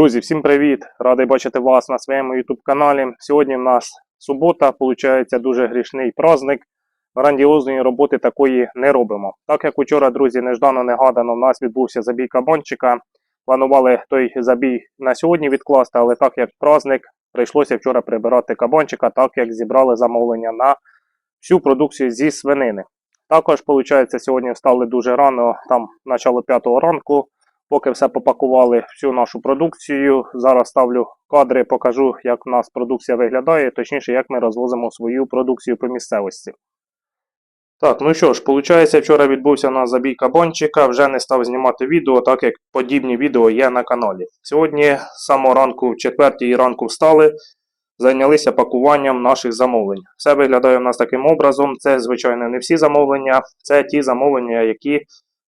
Друзі, всім привіт! Радий бачити вас на своєму YouTube каналі. Сьогодні в нас субота, виходить дуже грішний праздник. Грандіозної роботи такої не робимо. Так як учора, друзі, неждано негадано, в нас відбувся забій кабанчика. Планували той забій на сьогодні відкласти, але так як праздник, прийшлося вчора прибирати кабанчика, так як зібрали замовлення на всю продукцію зі свинини. Також, виходить, сьогодні встали дуже рано, там начало 5 ранку. Поки все попакували всю нашу продукцію. Зараз ставлю кадри, покажу, як у нас продукція виглядає, точніше, як ми розвозимо свою продукцію по місцевості. Так, ну що ж, виходить, вчора відбувся у нас забій кабанчика, вже не став знімати відео, так як подібні відео є на каналі. Сьогодні самого ранку, в четвертій ранку встали, зайнялися пакуванням наших замовлень. Все виглядає у нас таким образом. Це, звичайно, не всі замовлення, це ті замовлення, які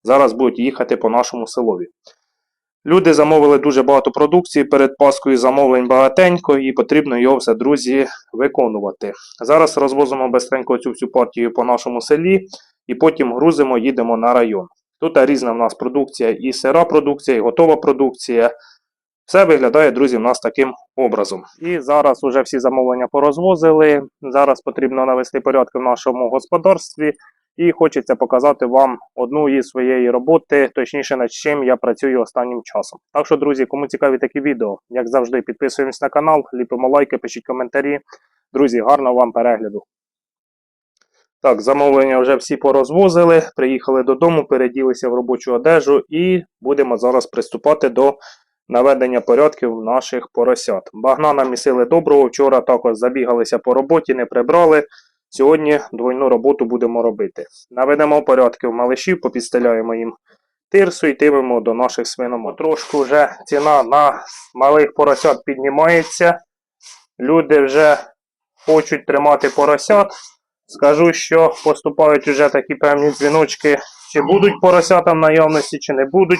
зараз будуть їхати по нашому селові. Люди замовили дуже багато продукції, перед Паскою замовлень багатенько і потрібно його все, друзі, виконувати. Зараз розвозимо безстренько цю всю партію по нашому селі і потім грузимо, їдемо на район. Тут різна в нас продукція, і сира продукція, і готова продукція. Все виглядає, друзі, в нас таким образом. І зараз вже всі замовлення порозвозили. Зараз потрібно навести порядки в нашому господарстві. І хочеться показати вам одну із своєї роботи, точніше, над чим я працюю останнім часом. Так що, друзі, кому цікаві такі відео, як завжди, підписуємось на канал, ліпимо лайки, пишіть коментарі. Друзі, гарного вам перегляду. Так, замовлення вже всі порозвозили, приїхали додому, переділися в робочу одежу і будемо зараз приступати до наведення порядків наших поросят. Багна намісили доброго, вчора також забігалися по роботі, не прибрали. Сьогодні двойну роботу будемо робити. Наведемо порядки в малишів, попідстеляємо їм тирсу і йтимемо до наших свиномат. Трошку вже ціна на малих поросят піднімається. Люди вже хочуть тримати поросят. Скажу, що поступають вже такі певні дзвіночки, чи будуть поросята в наявності, чи не будуть.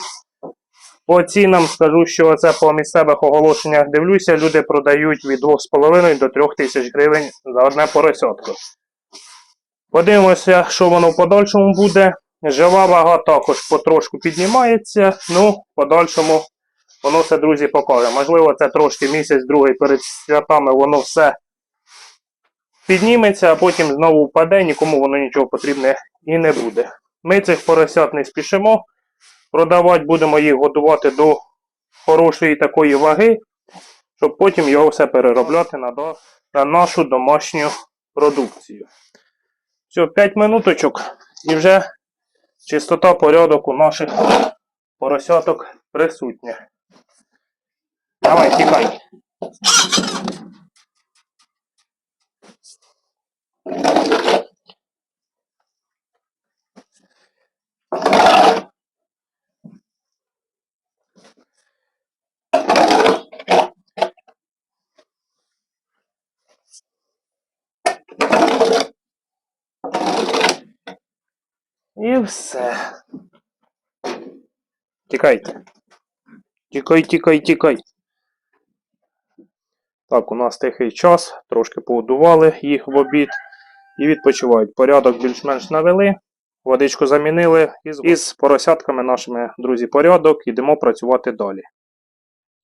По цінам скажу, що це по місцевих оголошеннях дивлюся, люди продають від 2,5 до 3 тисяч гривень за одне поросятко. Подивимося, що воно в подальшому буде. Жива вага також потрошку піднімається. Ну, в подальшому воно все, друзі, покаже. Можливо, це трошки місяць-другий перед святами воно все підніметься, а потім знову впаде, нікому воно нічого потрібне і не буде. Ми цих поросят не спішимо. Продавати будемо їх годувати до хорошої такої ваги, щоб потім його все переробляти на, нашу домашню продукцію. Все, 5 минуточок і вже чистота порядок у наших поросяток присутня. Давай, тікай. І все. Тікайте. Тікай, тікай, тікай. Так, у нас тихий час, трошки поудували їх в обід і відпочивають. Порядок більш-менш навели, водичку замінили і з, із поросятками нашими, друзі, порядок, йдемо працювати далі.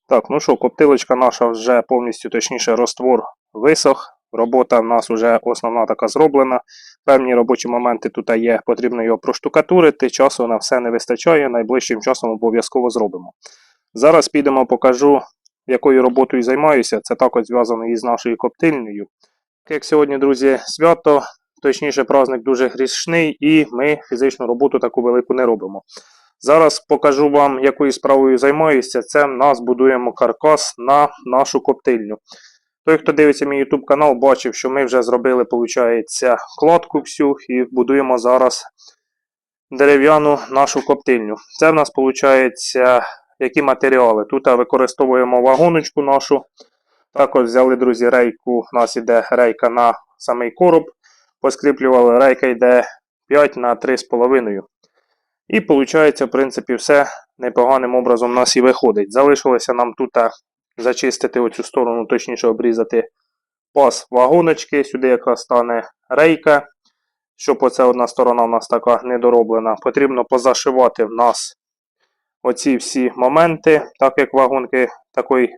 Так, ну що, коптилочка наша вже повністю, точніше, роствор висох. Робота в нас вже основна така зроблена. Певні робочі моменти тут є, потрібно його проштукатурити, часу на все не вистачає, найближчим часом обов'язково зробимо. Зараз підемо, покажу, якою роботою займаюся. Це також зв'язано із нашою коптильнею. Як сьогодні, друзі, свято, точніше, праздник дуже грішний, і ми фізичну роботу таку велику не робимо. Зараз покажу вам, якою справою займаюся. Це в нас будуємо каркас на нашу коптильню. Той, хто дивиться мій YouTube канал, бачив, що ми вже зробили, виходить, кладку всю і будуємо зараз дерев'яну нашу коптильню. Це в нас виходить, які матеріали. Тут використовуємо вагоночку нашу. Також взяли, друзі, рейку. У нас іде рейка на самий короб. Поскріплювали, рейка йде 5 на 3,5. І виходить, в принципі, все непоганим образом у нас і виходить. Залишилося нам тут зачистити оцю сторону, точніше обрізати пас вагоночки. Сюди якраз стане рейка. Щоб оця одна сторона у нас така недороблена. Потрібно позашивати в нас оці всі моменти, так як вагонки такої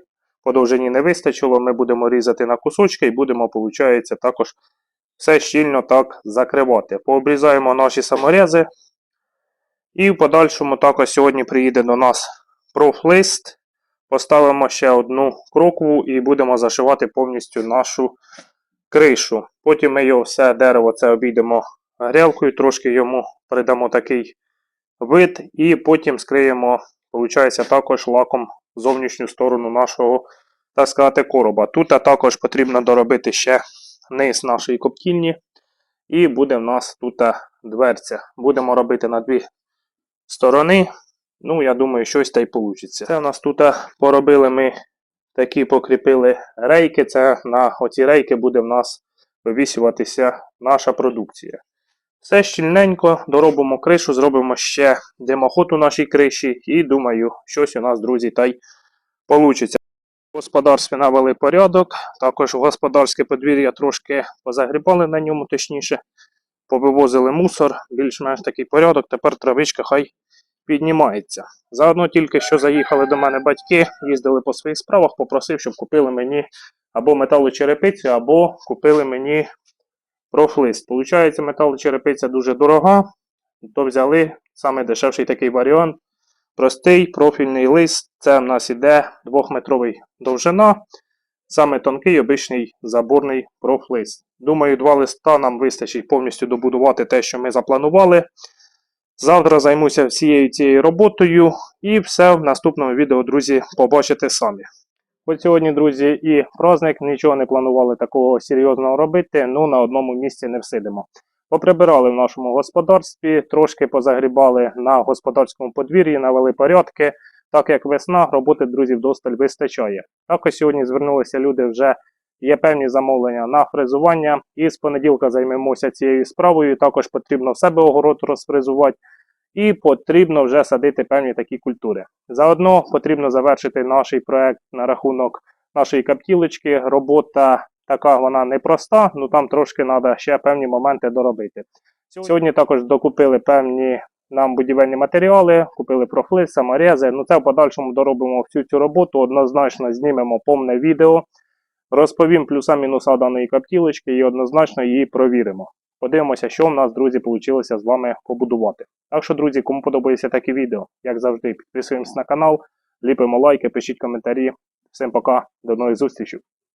по довжині не вистачило, ми будемо різати на кусочки і будемо, виходить, також все щільно так закривати. Пообрізаємо наші саморези. І в подальшому також сьогодні приїде до нас профлист. Поставимо ще одну крокву і будемо зашивати повністю нашу кришу. Потім ми його все дерево це обійдемо грілкою, трошки йому придамо такий вид, і потім скриємо, виходить, також лаком зовнішню сторону нашого, так сказати, короба. Тут також потрібно доробити ще низ нашої коптільні, і буде в нас тут дверця. Будемо робити на дві сторони. Ну, я думаю, щось та й вийде. Це у нас тут поробили ми такі покріпили рейки. Це на оці рейки буде в нас вивісюватися наша продукція. Все щільненько, доробимо кришу, зробимо ще димоход у нашій криші, і думаю, щось у нас, друзі, та й вийде. В господарстві навели порядок, також господарське подвір'я трошки позагрібали на ньому, точніше, повивозили мусор, більш-менш такий порядок, тепер травичка хай піднімається. Заодно тільки що заїхали до мене батьки, їздили по своїх справах, попросив, щоб купили мені або металочерепицю, або купили мені профлист. Получається, металочерепиця дуже дорога, то взяли саме дешевший такий варіант. Простий профільний лист. Це в нас іде 2-метровий довжина. Саме тонкий обичний заборний профлист. Думаю, два листа нам вистачить повністю добудувати те, що ми запланували. Завтра займуся всією цією роботою і все в наступному відео, друзі, побачите самі. От сьогодні, друзі, і праздник, нічого не планували такого серйозного робити, ну на одному місці не всидимо. Поприбирали в нашому господарстві, трошки позагрібали на господарському подвір'ї, навели порядки. Так як весна, роботи друзів досталь вистачає. Також сьогодні звернулися люди вже. Є певні замовлення на фрезування, і з понеділка займемося цією справою. Також потрібно в себе огород розфрезувати, і потрібно вже садити певні такі культури. Заодно потрібно завершити наш проект на рахунок нашої каптілочки. Робота така вона непроста, ну там трошки треба ще певні моменти доробити. Сьогодні також докупили певні нам будівельні матеріали, купили профлис, саморези. Ну це в подальшому доробимо всю цю роботу. Однозначно знімемо повне відео. Розповім плюса-мінуса даної каптілочки і однозначно її провіримо. Подивимося, що в нас, друзі, вийшло з вами побудувати. Так що, друзі, кому подобається таке відео, як завжди, підписуємось на канал, ліпимо лайки, пишіть коментарі. Всім пока, до нових зустрічей.